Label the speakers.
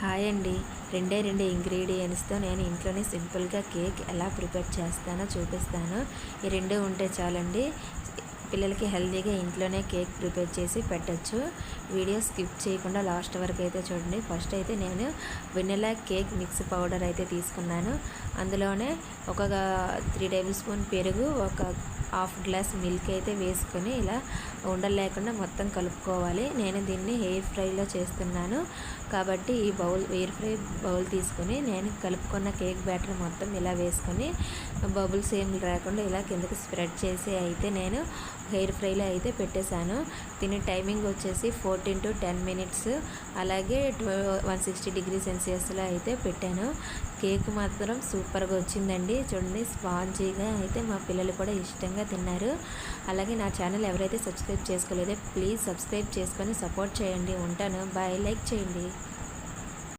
Speaker 1: Hi అండి. రెండే రెండు ఇంగ్రీడియంట్స్తో నేను ఇంట్లోనే సింపుల్గా కేక్ ఎలా ప్రిపేర్ చేస్తానో చూపిస్తాను. ఈ రెండు ఉంటే చాలండి. పిల్లలకి హెల్తీగా ఇంట్లోనే కేక్ ప్రిపేర్ చేసి పెట్టచ్చు. వీడియో స్కిప్ చేయకుండా లాస్ట్ వరకు అయితే చూడండి. ఫస్ట్ అయితే నేను వెనిలా కేక్ మిక్స్ పౌడర్ అయితే తీసుకున్నాను. అందులోనే ఒక త్రీ టేబుల్ స్పూన్ పెరుగు ఒక హాఫ్ గ్లాస్ మిల్క్ అయితే వేసుకొని ఇలా ఉండలు లేకుండా మొత్తం కలుపుకోవాలి. నేను దీన్ని ఎయిర్ ఫ్రైలో చేస్తున్నాను. కాబట్టి ఈ బౌల్ ఎయిర్ ఫ్రై బౌల్ తీసుకొని నేను కలుపుకున్న కేక్ బ్యాటర్ మొత్తం ఇలా వేసుకొని బబుల్స్ ఏం రాకుండా ఇలా కిందకి స్ప్రెడ్ చేసి అయితే నేను హెయిర్ ఫ్రైలో అయితే పెట్టేశాను. దీని టైమింగ్ వచ్చేసి ఫోర్టీన్ టు టెన్ మినిట్స్. అలాగే వన్ సిక్స్టీ డిగ్రీ సెల్సియస్లో అయితే పెట్టాను. కేక్ మాత్రం సూపర్గా వచ్చిందండి. చూడండి స్పాంజీగా అయితే మా పిల్లలు కూడా ఇష్టంగా తిన్నారు. అలాగే నా ఛానల్ ఎవరైతే సబ్స్క్రైబ్ చేసుకోలేదో ప్లీజ్ సబ్స్క్రైబ్ చేసుకొని సపోర్ట్ చేయండి. ఉంటాను. బాయ్. లైక్ చేయండి.